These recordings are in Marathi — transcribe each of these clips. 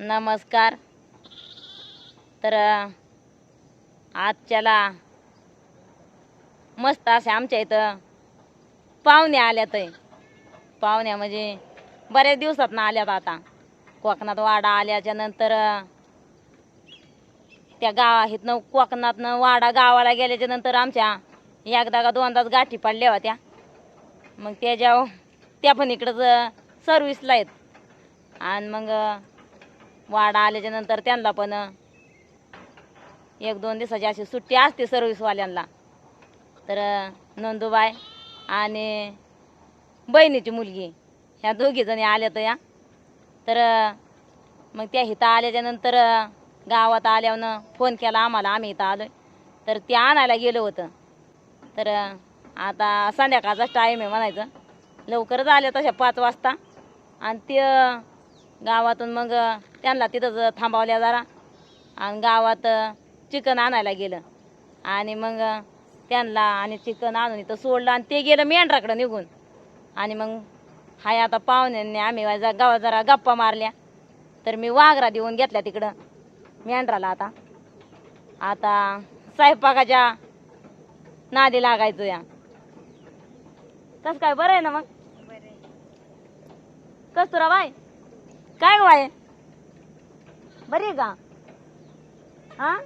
नमस्कार. तर आजच्याला मस्त असे आमच्या इथं पाहुणे आल्यात आहे. पाहुण्या म्हणजे बऱ्याच दिवसात ना आल्यात आता. कोकणात वाडा आल्याच्यानंतर त्या गावा इथनं कोकणातनं वाडा गावाला गेल्याच्यानंतर आमच्या एकदा का दोनदाच गाठी पडल्या होत्या. मग त्याच्या त्या पण इकडंच सर्विसला आहेत. आणि मग वाडा आल्याच्यानंतर त्यांना पण एक दोन दिवसाची अशी सुट्टी असते सर्व्हिसवाल्यांना तर नंदूबाई आणि बहिणीची मुलगी ह्या दोघी जणी आल्या तर या तर मग त्या इथं आल्याच्यानंतर गावात आल्यावर फोन केला आम्हाला आम्ही इथं आलो तर ते आणायला गेलो होतं. तर आता संध्याकाळचा टाईम आहे म्हणायचं. लवकरच आले तशा पाच वाजता. आणि ते गावातून मग त्यांना तिथंच थांबवल्या जरा. आणि गावात चिकन आणायला गेलं. आणि मग त्यांना आणि चिकन आणून इथं सोडलं आणि ते गेलं मेंढराकडं निघून. आणि मग हाय आता पाहुण्यांनी आम्ही जा- गावात जरा गप्पा मारल्या. तर मी वाघरा देऊन घेतल्या तिकडं मेंढराला आता. आता स्वयंपाकाच्या नादी लागायचं या कस काय? बरं आहे ना मग? कस्तुरा बाय काय बाय बरी का? हा?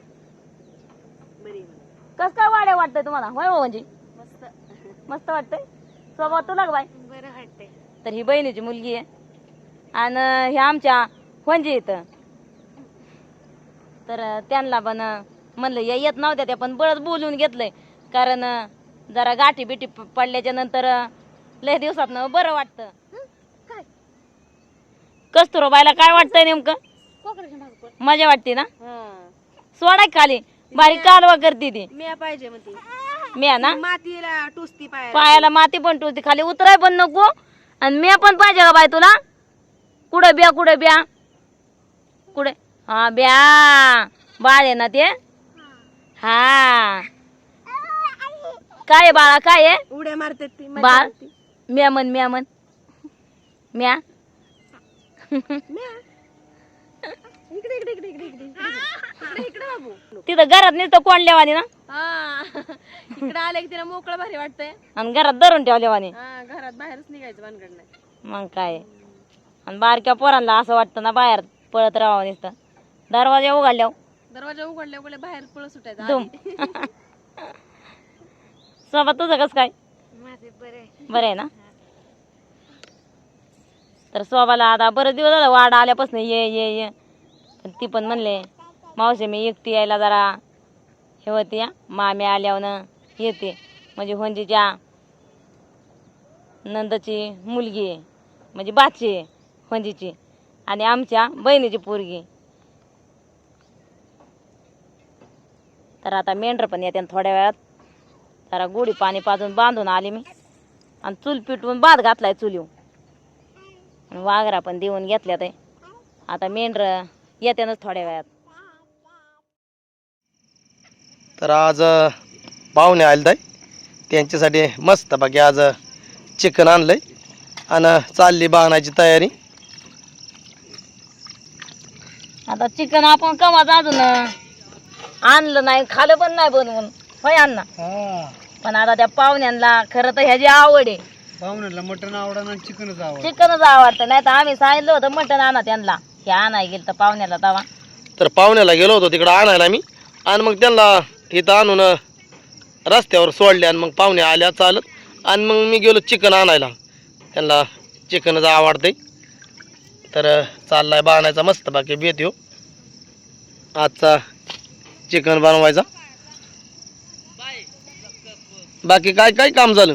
कस काय वाड्या वाटतंय तुम्हाला? होय हो म्हणजे मस्त. मस्त वाटतंय? स्वभाव तुला का बाय बरं वाटतंय. तर ही बहिणीची मुलगी आहे. आणि हे आमच्या म्हणजे इथं. तर त्यांना पण म्हणलं या येत नव्हत्या त्या पण बळच बोलून घेतलंय. कारण जरा गाठी बिठी प- पडल्याच्या नंतर लय दिवसात बरं वाटतं. कस्तुरबाईला काय वाटतंय नेमकं? मजा वाटते ना? हा. सोडा खाली. बारीक कालवा करते ती. पाहिजे म्या ना? मातीला टुसती पाय पायाला माती पण टुरती खाली उतराय पण नको. आणि म्या पण पाहिजे का बाय तुला? कुठं ब्या कुठं ब्या? कुठे? हा ब्या. बाळ आहे ना ते? हा. काय आहे बाळा? काय आहे? उड्या मारतात ती. मजा बाळ. म्या म्हण म्या म्हण. म्या म्या. इकडे इकडे इकडे इकडे इकडे इकडे. इकडे बाबू. तिथं घरात नुसतं कोंडल्यावानी ना? हा. इकडे आलं की तिला मोकळं भारी वाटतंय. आणि घरात धरून ठेवल्यावानी हा घरात बाहेरच निघायचं भानगड नाही मग काय? आणि बारक्या पोरांना असं वाटतं ना बाहेर पळत राहावं नुसतं. दरवाजा उघडल्यावर. दरवाजा उघडल्या उघडल्या बाहेर पळ सुटायचं. सोबत तुझं कसं काय? माझे बरे. बरं आहे ना? तर स्वभाला आता बरेच दिवस झाला वाढ आल्यापासून ये ये ये. पण ती पण म्हणले मावशी मी एकटी यायला जरा हे होती या मामी आल्यावर येते. म्हणजे होंजीच्या नंदची मुलगी आहे. म्हणजे बाची आहे होंजीची. आणि आमच्या बहिणीची पोरगी तर आता मेंढर पण येते थोड्या वेळात. जरा गोडी पाणी पाजून बांधून आले मी. आणि चूल पिटवून भात घातलाय चुलीव आणि वाघरा पण देऊन घेतल्यात. आहे आता मेंढर येत्यानच थोड्या वेळात. तर आज पाहुणे आले ताई. त्यांच्यासाठी मस्त बाकी आज चिकन आणलंय. आणि चालली बांधण्याची तयारी. आता चिकन आपण कवाच अजून आणलं नाही खालं पण नाही बनवून. होय अण्णा? पण आता त्या पाहुण्यांना खरं तर ह्याची आवड आहे. पाहुण्याला मटण आवडा चिकनच आवड. चिकनच आवडतं. नाही तर आम्ही सांगितलं होतं मटण आणा त्यांना. हे आणाय गेलं तर पाहुण्याला तवा. तर पाहुण्याला गेलो होतो तिकडं आणायला मी आणि मग त्यांना इथं आणून रस्त्यावर सोडले आणि मग पाहुणे आल्या चालत. आणि मग मी गेलो चिकन आणायला. त्यांना चिकनच आवडतंय. तर चाललाय बांधायचा मस्त बाकी बेत हो. आजचा चिकन बनवायचा. बाकी काय काय काम झालं?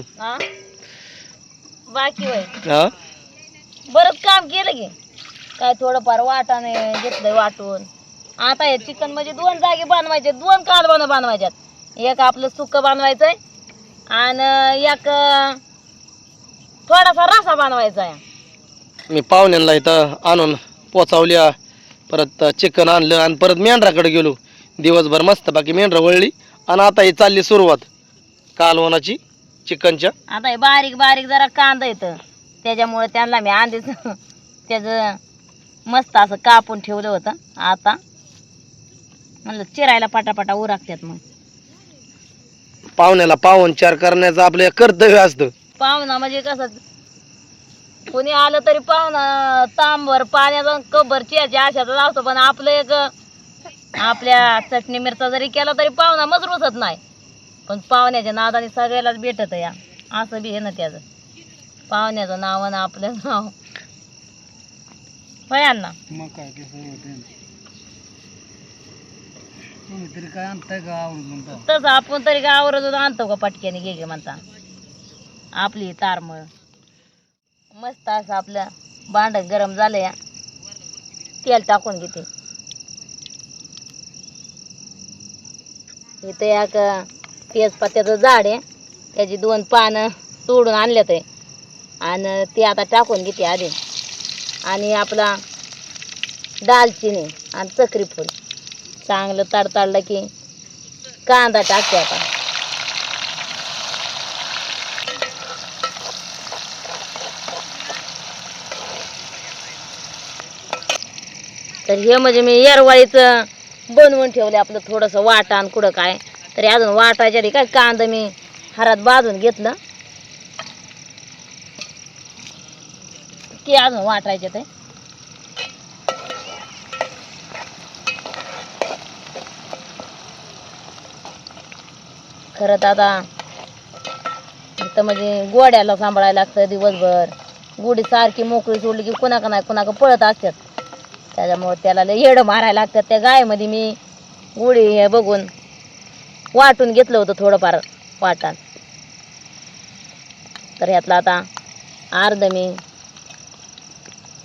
बाकी होय हा? बरंच काम केलं की. काय थोडंफार वाटाने घेतलंय वाटून. आता हे चिकन म्हणजे दोन जागे बनवायचे दोन कालवानं बनवायच्यात. एक आपलं सुकं बनवायचंय आणि एक अं, थोडासा रसा बनवायचा आहे मी पाहुण्यांना इथं आणून पोचावल्या. परत चिकन आणलं आणि परत मेंढराकडे गेलो. दिवसभर मस्त बाकी मेंढरा वळली आणि आता ही चालली सुरुवात. कालवणाची. चिकनच्या? आता हे बारीक बारीक जरा कांदा येतं. त्याच्यामुळे त्यांना मी आधीच त्याचं मस्त असं कापून ठेवलं होतं. आता म्हणलं चिरायला पाटापाटा उरागतात मग. पाहुण्याला पाहुणचार करण्याचं आपलं कर्तव्य असतं. पाहुणा म्हणजे कसं कोणी आलं तरी पाहुणा तांबर पाण्याचा कबर चियाच्या आशाचा लावतो पण आपलं एक आपल्या चटणी मिरचा जरी केला तरी पाहुणा रुसत नाही. पण पाहुण्याच्या नादाने सगळ्यालाच भेटत या. असं बी आहे ना त्याचं. पाहुण्याचं नाव आणि आपलं नाव. होय अण्णा? मग काय तुम्ही तरी काय आणताय का आवडून तसं आपण तरी गावावर आणतो का पटक्याने घे गे म्हणता. आपली तारमळ मस्त असं आपलं भांड गरम झालं या. तेल टाकून घेते. इथं एक तेजपत्त्याचं झाड आहे. त्याची दोन पानं तोडून आणल्यात आहे. आणि ते आता टाकून घेते आधी. आणि आपला दालचिनी आणि चक्रीफूल चांगलं तडताडलं की कांदा टाकते आता. तर हे म्हणजे मी येरवाळीचं बनवून ठेवले आपलं थोडंसं वाटाण कुठं काय. तरी अजून वाटायच्या आधी काय कांदा मी हरात बाजून घेतलं. की अजून वाटायचे ते. खरं तर आता तर म्हणजे गोड्याला सांभाळायला लागतं दिवसभर. गुढी सारखी मोकळी सोडली की कुणाका नाही कुणाक पळत असतात त्याच्यामुळे त्याला येडं मारायला लागतात त्या गायमध्ये मी गुढी हे बघून वाटून घेतलं होतं थोडंफार वाटण तर ह्यातलं आता अर्ध मी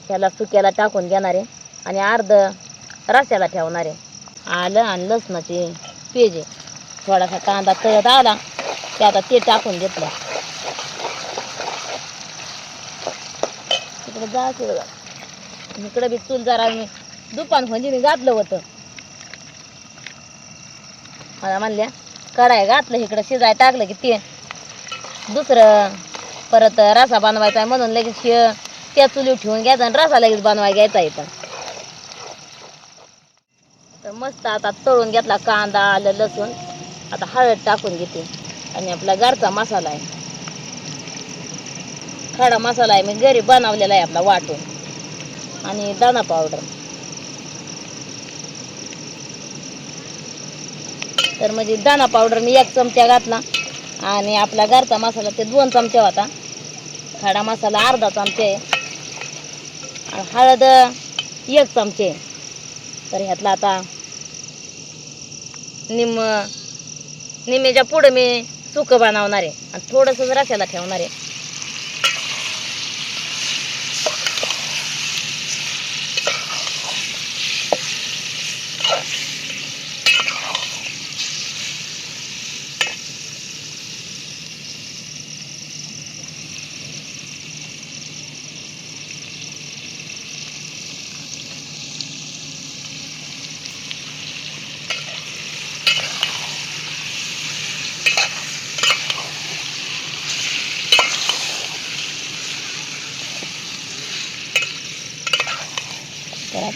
ह्याला सुक्याला टाकून घेणार आहे आणि अर्ध रस्याला ठेवणार आहे. आलं आणि लसणाची पेजे थोडासा कांदा तळत आला की आता ते टाकून घेतलं. तिकडे जायचं इकडे बी चूल जरा मी दुपान म्हणजे मी घातलं होतं. मला म्हणल्या कढाई घातलं इकडं शिजाय टाकलं की ते. दुसरं परत रसा बनवायचा आहे म्हणून लगेच त्या चुलीवर ठेवून घ्यायचा आणि रसा लगेच बनवाय घ्यायचा इथं. तर मस्त आता तळून घेतला कांदा आलं लसूण. आता हळद टाकून घेते. आणि आपला घरचा मसाला आहे. खडा मसाला आहे. मी घरी बनवलेला आहे आपला वाटून. आणि दाणा पावडर. तर म्हणजे दाणा पावडर मी एक चमचा घातला. आणि आपला गारचा मसाला ते दोन चमचे होता. खडा मसाला अर्धा चमचे. आणि हळद एक चमचे. तर ह्यातला आता निम निम्मेच्या पुढं मी सुकं बनवणार आहे. आणि थोडंसं रस्याला ठेवणार आहे.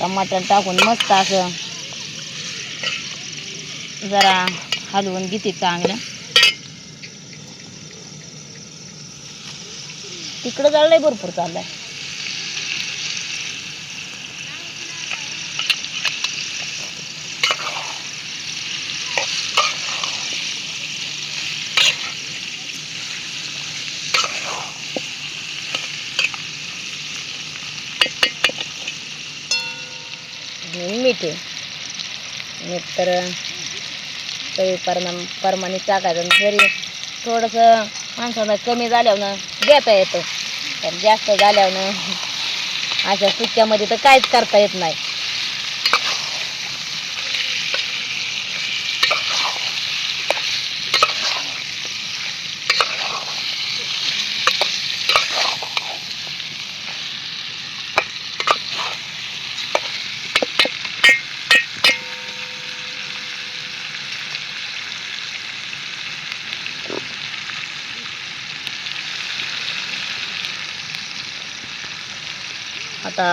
टमाटर टाकून मस्त असं जरा हलवून घेते चांगलं. तिकडं चाललंय भरपूर चाललंय आणि मीठ आहे मीठ तर तरी परमा परमाने टाकायचं आणि जरी थोडंसं माणसाला कमी झाल्यावर घेता येतं. पण जास्त झाल्यावर अशा सुक्यामध्ये तर काहीच करता येत नाही.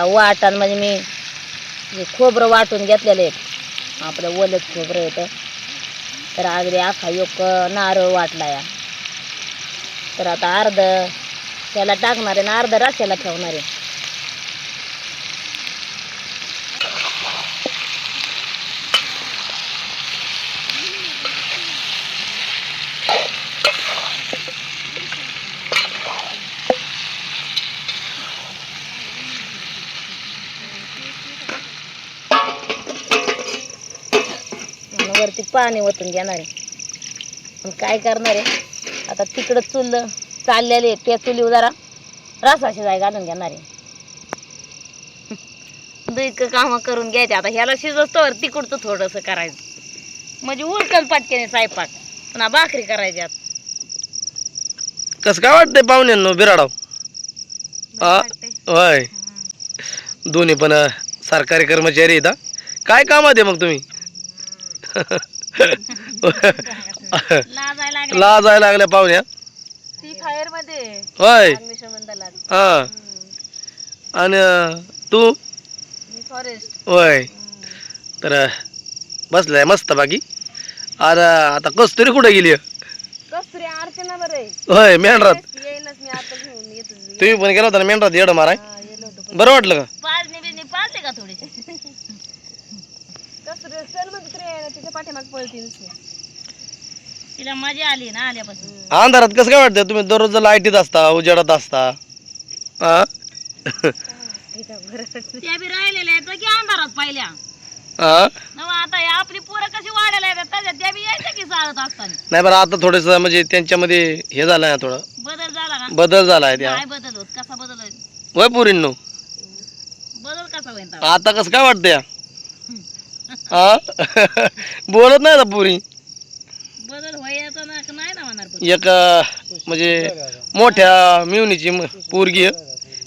वाटण म्हणजे मी हे खोबरं वाटून घेतलेलं आहे आपलं ओलच खोबरं येतं तर अगदी अख्खा एक नारळ वाटला या. तर आता अर्ध त्याला टाकणार आहे ना अर्ध राशेला ठेवणार आहे आणि वरती पाणी ओतून घेणार आहे. आणि काय करणार आहे? आता तिकडं चुल चाललेले त्या चुलीवर जरा रसाशी जाय घालून घेणार आहे. दुईक कामं करून घ्यायचे. आता ह्याला शिजस्तोवर तिकडचं थोडंसं करायचं. म्हणजे उलकल पाटक्याने स्वयंपाक पुन्हा भाकरी करायच्यात कसं काय वाटतंय पाहुण्यांनो बिराडाव? होय. दोन्ही पण सरकारी कर्मचारी आहेत हा. काय कामात आहे मग तुम्ही? लाजायला लागले लाजायला लागल्या पाहुण्या. ती फायरमध्ये होय. हा. आणि तू? फॉरेस्ट होय. तर बसलाय मस्त बाकी. अरे आता कस्तुरी कुठे गेली? कस्तुरी अर्चना बरं आहे. होय मेंढरात. येईनच मी आता घेऊन येतो तुम्ही पण गेला होता ना मेंढरात येडं माराय? हा, बरं वाटलं का? पाजणी बिजणी पाजले का थोडीशी कस्तुरी चल म्हणते तरी तिच्या पाठीमाग पळती नुसती. तिला मजा आली ना आल्यापासून. अंधारात कसं काय वाटतं तुम्ही दररोज लाईटीत असता उजेडात असता? हा त्या बी राहिलेल्या आहेत की अंधारात पाहिल्या. हा नव आता या आपली पोरं कशी वाढायला येतात त्याच्यात त्या बी यायच्या की चालत असताना. नाही बरं आता थोडस म्हणजे त्यांच्यामध्ये हे झालं ना थोडं. बदल झाला का? बदल झालाय त्या. काय बदल होत? कसा बदल होईल? वय पुरींनो. बदल कसा होईल? आता कसं काय वाटतं या हा? बोलत नाही पुरी. बदल व्हायचा ना नाही ना म्हणणार पण. एक म्हणजे मोठ्या मिवणीची पोरगी आहे.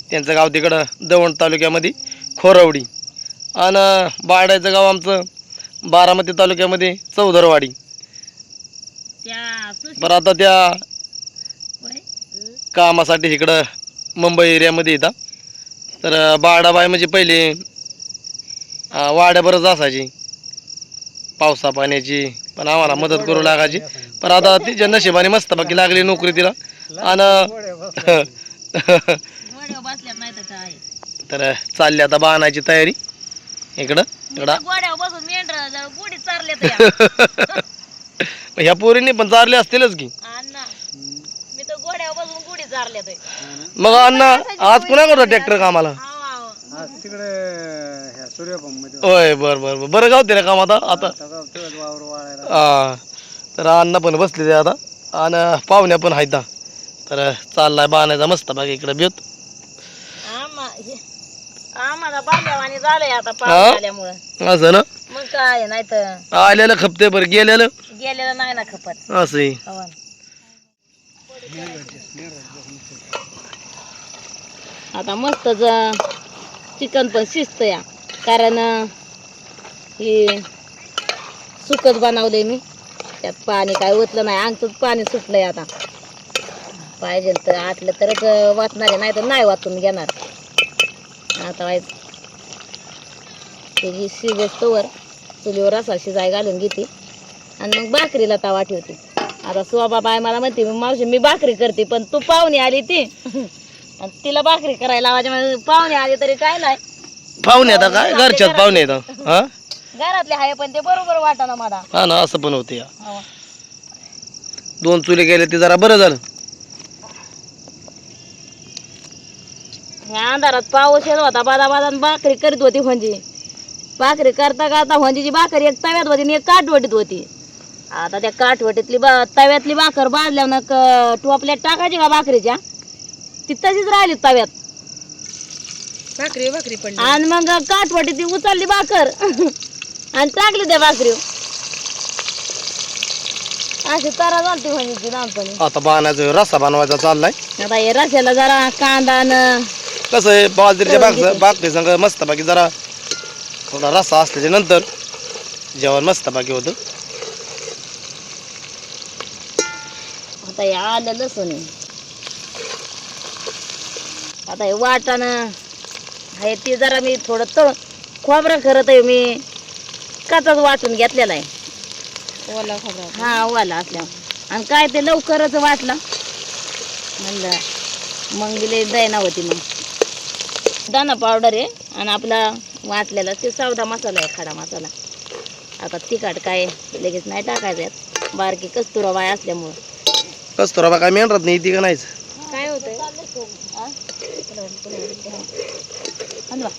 त्यांचं गाव तिकडं दवंड तालुक्यामध्ये खोरवडी. आणि बारडायचं गाव आमचं बारामती तालुक्यामध्ये चौधरवाडी. त्या सुशी बरं आता त्या होय? कामासाठी इकडं मुंबई एरियामध्ये येतात. तर अं, बारडाबाई म्हणजे पहिले अं, वाड्याबरच असायची. पावसा पाण्याची पण आम्हाला मदत करू लागायची. पण आता तिच्या नशिबाने मस्त बाकी लागली नोकरी तिला. आणि तर चालली आता बाणायची तयारी. इकडं इकडं. ह्या पोरींनी पण चारले असतीलच की. मग अण्णा आज पुन्हा करतो ट्रॅक्टर कामाला? तिकडे सूर्यपंप होय बर बर बर. बरं गाव ते काम आता. आता वावर वाळायला हा. तर अण्णा पण बसले ते आता. आणि पाहुण्या पण आहेत. हा. तर चाललाय बाणायचा मस्त बाकी इकडे बेत. आम्हा हे- आम्हाला बांधल्यावानी झालंय आता हा? पाऊस आल्यामुळं. असं ना? मग काय नाही तर आलेलं खपते बरं गेलेलं गेलेलं नाही ना खपत. असं हवन. आता मस्त चिकन पण शिजत या कारण हे सुकच बनवलंय मी. त्यात पाणी काय ओतलं नाही. अंगच पाणी सुटलंय आता. पाहिजे तर आटलं तरच वाचणार आहे. नाही तर नाही वाचून घेणार. आता व्हायचं. त्याची शिजस्तोवर चुलीवर रसा शिजाय घालून घेते. आणि मग भाकरीला तवा ठेवते. आता सुवा बाय मला म्हणते "मी मावशी मी भाकरी करते पण तू पाहुणे आली ती. आणि तिला भाकरी करायला लावायची पाहुणे आले तरी काय नाही. पाहुणे आता काय घरच्याच पाहुणे येतात हा? घरातले आहे पण ते बरोबर वाटाना मला. हा ना असं पण होते हो. दोन चुले गेले ते जरा बरं झालं. ह्या अंधारात पाऊस येत होता बादा बादा भाकरी करीत होती म्हणजे. भाकरी करता करता म्हणजे भाकरी एक तव्यात होती आणि एक काठवटीत होती. आता त्या काठवटीतली बा तव्यातली भाकर भाजल्या ना टोपल्यात टाकायची का भाकरीच्या? ती तशीच राहिली तव्यात. भाकरी भाकरी पडली आणि मग काठवटी ती उचलली भाकर. आणि टाकली त्या भाकरी अशी तरा झालती म्हणजे ती लहानपणी. आता बाणाचा रस्सा बनवायचा चाललाय. आता हे रश्याला जरा कांदा न कसं आहे बाजरीच्या बाग बागते संग मस्त बाकी जरा थोडा रस्सा असल्याच्या नंतर जेवण मस्त बाकी होतं. आता हे आलं लसूण. आहे. आता हे वाटाणं. आहे ते जरा मी थोडं तळ खोबरा खरं तर मी. काचाच वाटून घेतलेला आहे. ओला खोबरा. हा वाला असल्यावर आणि काय ते लवकरच वाटलं. म्हणलं मग दिले दैना होती मग. दाना पावडर आहे आणि आपला वाटलेला ते सावधा मसाला आहे खडा मसाला. आता तिखट काय लगेच नाही टाकायचं. बारकी कस्तुरा बाय असल्यामुळं. कस्तुराबा काय मेंढरात नाही ती का नाहीच? काय होतंय? आणवा.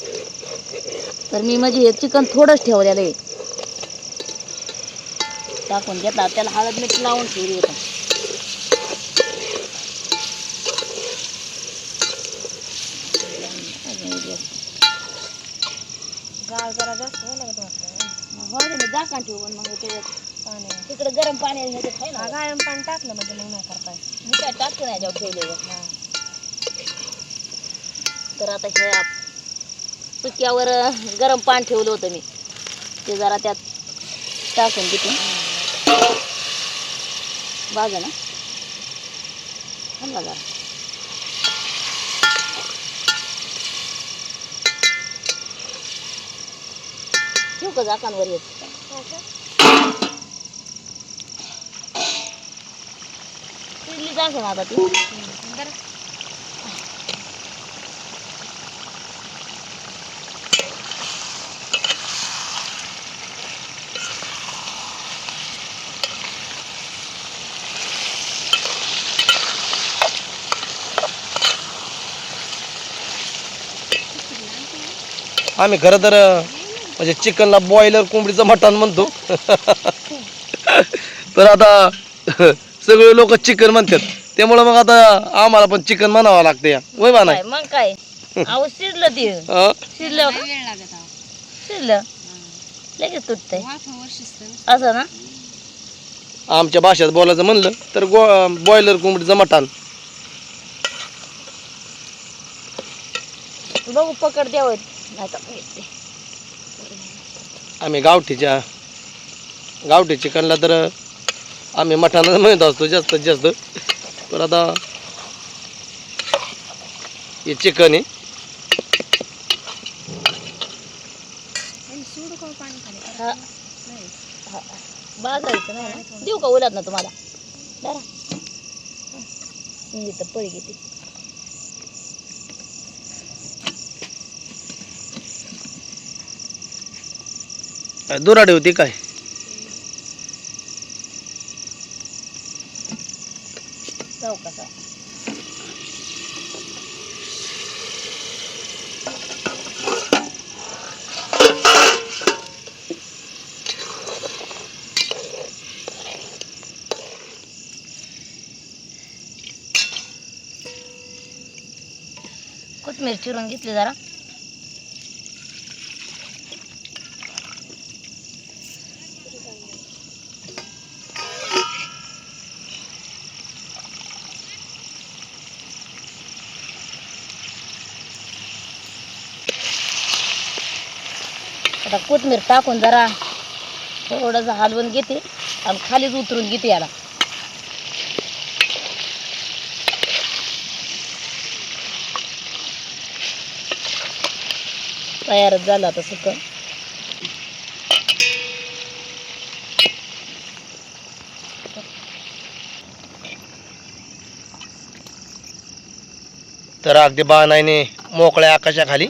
तर मी म्हणजे हे चिकन थोडंच ठेवलेलं आहे. टाकून घेतला. त्याला हळद मीठ लावून ठेवली होतं गाळ जरा जास्त व्हायला लागत वाटतं. हो मी झाकण ठेवून मग त्याच्यात पाणी. तिकडे गरम पाणी ह्याच्यात आहे ना गाळण पाणी टाकलं म्हणजे मग नाही करताय मी काय टाकतो नाही ठेवलेलं. तर आता हे अं, गरम पाणी ठेवलं होतं मी. ते जरा त्यात टाकून देते. बाजा ना थांबा जरा. ठेवू का झाकांवर येत शिजली झाकण आता ती. आम्ही खरं तर म्हणजे चिकनला बॉयलर कोंबडीचं मटण म्हणतो. तर आता सगळे लोक चिकन म्हणतात. त्यामुळं मग आता आम्हाला पण चिकन म्हणावं लागतं या. वय बा नाही? काय मग काय? अहो शिरलं ते. हं? शिरलं शिरलं लगेच तुटतंय. असं ना? आमच्या भाषेत बोलायचं म्हणलं तर गो बॉयलर कोंबडीचं मटण. बघू पकड द्यावं. आम्ही गावठीच्या गावठी चिकनला तर आम्ही मटणाचं म्हणत असतो जास्तीत जास्त. तर आता हे चिकन आहे. सोडू का पाणी खाली? हा. नाही. देऊ का उलात ना तुम्हाला? जरा मी तर पळी घेते. दुराडी होती काय? जाऊ कसा कोथमीर चिरून घेतली जरा. कोथमीर टाकून जरा थोडंसं हलवून घेते आणि खालीच उतरून घेते याला. तयारच झालं आता सुकं. तर अगदी बाणाने मोकळ्या आकाशाखाली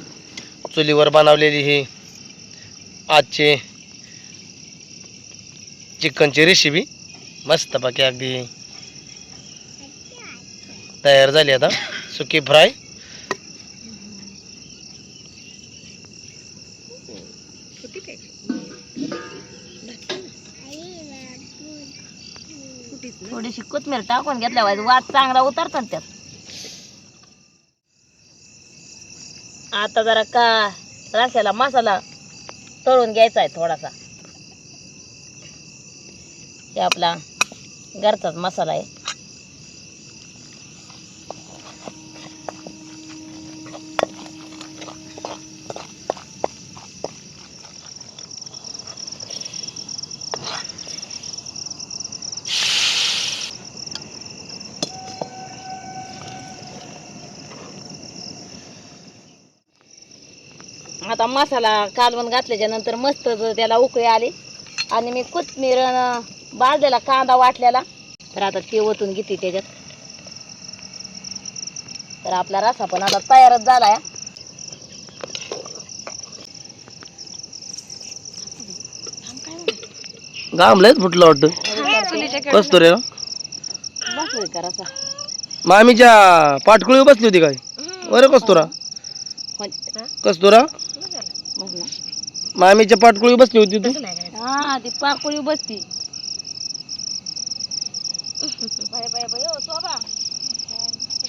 चुलीवर बनवलेली ही आजचे चिकनची रेसिपी मस्तपैकी अगदी तयार झाली आता. सुकी फ्राय. थोडीशी कोथमीर टाकून घेतल्यावर वाद चांगला उतरतो ना त्यात. आता जरा का रस्याला मसाला तळून घ्यायचा आहे थोडासा. हे आपला घरचाच मसाला आहे. मसाला कालवण घातल्याच्या नंतर मस्त त्याला उकळी आली. आणि मी कोथमीर अन भाजलेला कांदा वाटलेला. तर आता ते ओतून घेते त्याच्यात. तर आपला रसा पण आता तयारच झालाय. गामलाच फुटलं वाटतं. कसतो रे. बसलोय का रसा? मामीच्या पाटकुळी बसली होती काय? बरं कस्तुरा. कस्तुरा? ना. मामीच्या पाटकुळी बसली होती तू? हा ती पाकुळी बसती. बाय बाय बाय ओ शोभा.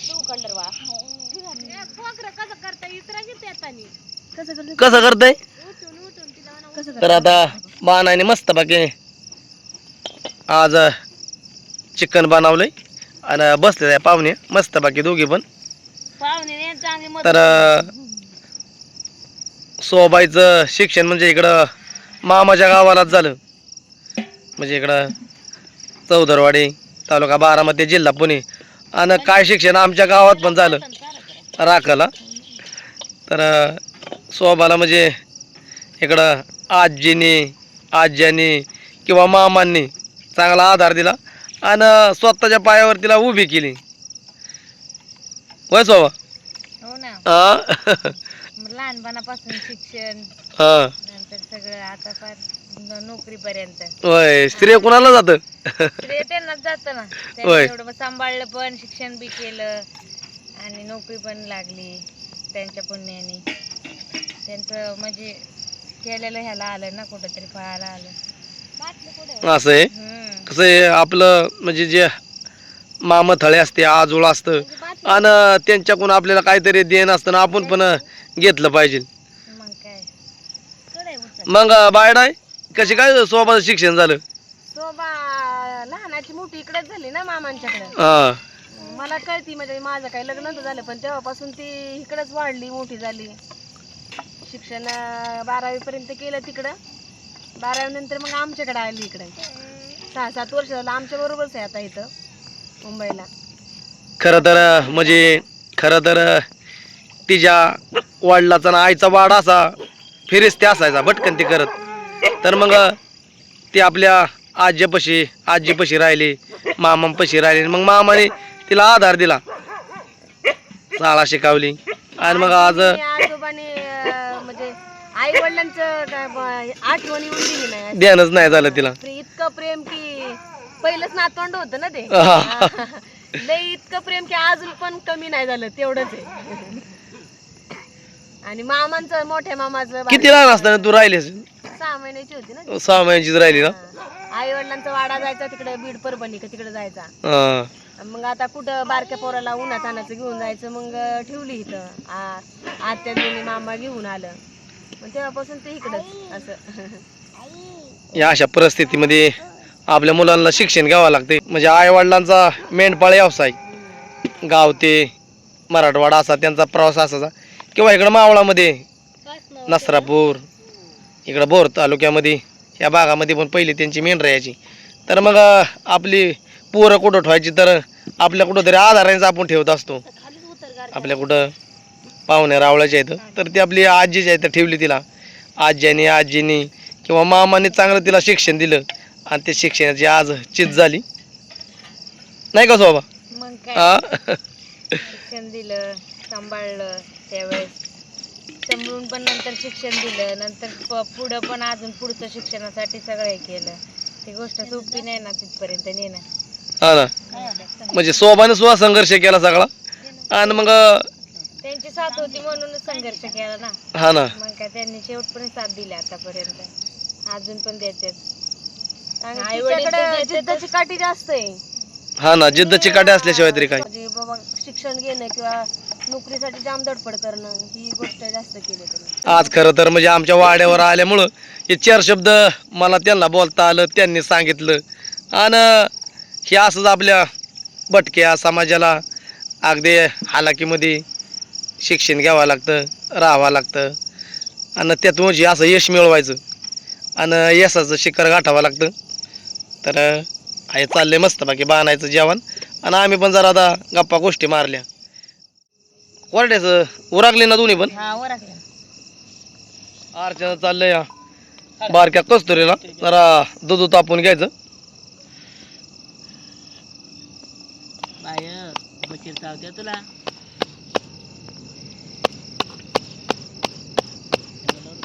तू कंडर वा कसं करताय? तर आता बाणाने मस्त बाकी आज चिकन बनवलंय. आणि बसले आहे पाहुणे मस्त बाकी दोघी पण. पाहुणे चांगली मदत तर सोबाईचं शिक्षण म्हणजे इकडं मामाच्या गावालाच झालं. म्हणजे इकडं चौदरवाडी तालुका बारामती जिल्हा पुणे. आणि काय शिक्षण आमच्या गावात पण झालं. राखला तर सोबाला म्हणजे इकडं आजीनी आज्यानी किंवा मामांनी चांगला आधार दिला. आणि स्वतःच्या पायावर तिला उभी केली. होय सोबा? हो. ना लहानपणापासून शिक्षण हा. नंतर सगळं आता फार नोकरीपर्यंत. होय स्त्री कुणाला जातं? श्रेय त्यांनाच जातं ना. त्यांनी होय. एवढं सांभाळलं पण शिक्षण बी केलं आणि नोकरी पण लागली त्यांच्या पुण्याने. त्यांचं म्हणजे केलेलं ह्याला आलं ना कुठंतरी फळाला आलं. असं आहे? हम्म. कसं आहे आपलं म्हणजे जे मामथळे असते आजोळ असतं आणि त्यांच्याकडून आपल्याला काहीतरी देणं असतं ना आपण पण घेतलं पाहिजे. मग काय? कडे उचल. मग बायडाय कशी काय सोबत शिक्षण झालं? शोभा लहानाची मोठी इकडेच झाली ना मामांच्याकडे. हा. मला कळती म्हणजे माझं काही लग्न नव्हतं झालं पण तेव्हापासून ती इकडेच वाढली मोठी झाली. शिक्षण बारावी पर्यंत केलं तिकडं. बारावी नंतर मग आमच्याकडे आली इकडे. सहा सात वर्ष झालं आमच्या बरोबरच आहे आता इथं मुंबईला. खरं तर म्हणजे खरं तर तिच्या वडिलाचा ना आईचा वाडा असा फिरिस्ते असायचा भटकन ती करत. तर मग ती आपल्या आजीपाशी आजीपाशी राहिली मामापाशी राहिली मग मामाने तिला आधार दिला. शाळा शिकवली. आणि मग आज आजोबाने म्हणजे आई वडिलांचं काय ब- आठवण येऊन दिली नाही. ध्यानच नाही झालं तिला. इतकं प्रेम की पहिलंच नातवंड होतं ना ते. इतकं प्रेम की अजून पण कमी नाही झालं तेवढंच आहे. आणि मामांचं मोठ्या मामाचं किती लहान असताना तू राहिलीस? सहा महिन्याची होती ना. सहा महिन्याचीच राहिली ना? आई वडिलांचा वाडा जायचा तिकडे बीड परभणी का तिकडे जायचा. हा. मग आता कुठं बारक्या पोराला उन्हात आणायचं घेऊन जायचं मग ठेवली इथं. आ- आत्या दोन्ही मामा घेऊन आलं. मग तेव्हापासून ते इकडंच असं. या अशा परिस्थितीमध्ये आपल्या मुलांना शिक्षण घ्यावं लागते. म्हणजे आई वडिलांचा मेंढपाळ व्यवसाय. गाव ते मराठवाडा असा त्यांचा प्रवास असायचा. किंवा इकडं मावळामध्ये? नसरापूर. इकडं बोर तालुक्यामध्ये. या भागामध्ये पण पहिली त्यांची मेंढर यायची. तर मग आपली पोरं कुठं ठेवायची? तर आपल्या कुठं तरी आधारांचं आपण ठेवत असतो. आपल्या कुठं? पाहुण्या रावळाच्या आहेत. तर ती आपली आजीची आहे तर ठेवली तिला. आज्यानी आजीनी किंवा मामाने चांगलं तिला शिक्षण दिलं. आणि ते शिक्षणाची आज चित झाली. नाही का हा? शिक्षण दिलं सांभाळलं. त्यावेळेस सांभाळून पण नंतर शिक्षण दिलं नंतर प- पुढं पण अजून पुढचं शिक्षणासाठी सगळं हे केलं. ती गोष्ट सोपी नाही ना तिथपर्यंत नेणं. हा ना. म्हणजे सोबाने सुद्धा संघर्ष केला सगळा. आणि मग त्यांची साथ होती म्हणूनच संघर्ष केला ना. हा ना. मग काय त्यांनी शेवटपर्यंत साथ दिली आतापर्यंत. अजून पण देतात. आणि आई तिच्याकडे. जिद्दची काठी जास्त आहे. हा ना जिद्दची काटे असल्याशिवाय तरी काय. म्हणजे बाबा शिक्षण घेणं किंवा नोकरीसाठी जाम धडपड करणं ही गोष्ट जास्त केली त्यांनी. आज खरं तर म्हणजे आमच्या वाड्यावर आल्यामुळं हे चार शब्द मला त्यांना बोलता आलं त्यांनी सांगितलं. आणि हे असंच आपल्या भटक्या समाजाला अगदी हालाकीमध्ये शिक्षण घ्यावं लागतं राहावं लागतं. आणि त्यातून जे म्हणजे असं यश मिळवायचं. आणि यशाचं शिखर गाठावं लागतं. तर आहे चाललं मस्त बाकी बाणायचं जेवण. आणि आम्ही पण जरा आता गप्पा गोष्टी मारल्या. कोरड्याचं उरागले ना दोन्ही पण. हा ओरखलं अर्चना चाललंय बारक्या कस्तुरीला जरा दूध तापून घ्यायचं. बाय बशीर चावत्या तुला.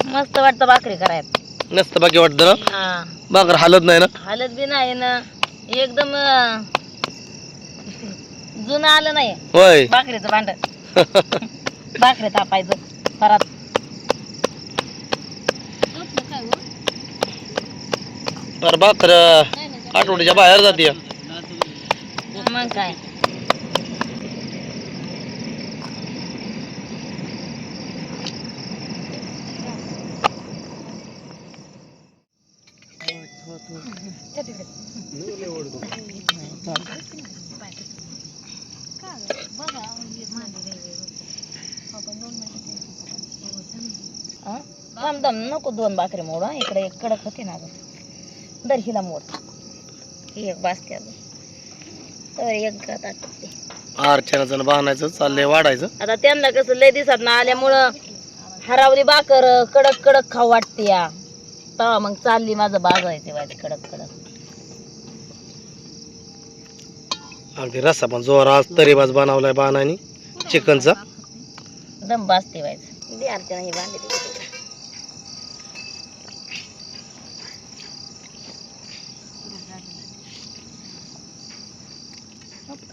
मस्त वाटतं भाकरी करायला. नसतं बाकी वाटतं ना? हा. भाकर हालत नाही ना? हालत बी नाही ना. एकदम अं, जुनं आलं नाही. होय. भाकरीचं भांड. भाकरी तापायचं परत तर भाकर आठवड्याच्या बाहेर जाते मग काय थांब नको दोन भाकरी मोड. इकडे एक कडक होती ना अजून. दर हिला मोड. ही एक बासकी अजून. तर एक घात आटते अर्चनाचं बांधायचं चाललंय वाढायचं. आता त्यांना कसं लय दिसत ना आल्यामुळं हरावली भाकर कडक कडक खाऊ वाटते या. तेव्हा मग चालली माझं बाजायचे वाजे कडक कडक. अगदी रस्सा पण जोरात तरीबाज बनवलाय बाणानी चिकनचा. दम बाजते व्हायचं दे अर्चना ही बांधली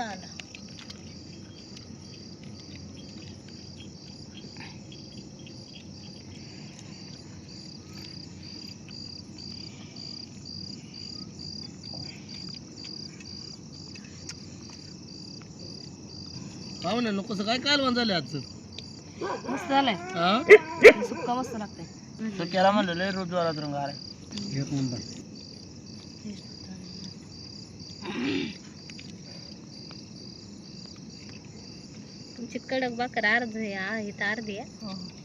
आला पाहू ना कसं काय कालवण झालं आजचं? मस्त झालंय. हा? सुक्का मस्त लागतंय. तर केला म्हणलं लय रोज जोरात रंग आलाय. एक नंबर. तुमची कडक भाकर अर्ध आहे इथं अर्धी आहे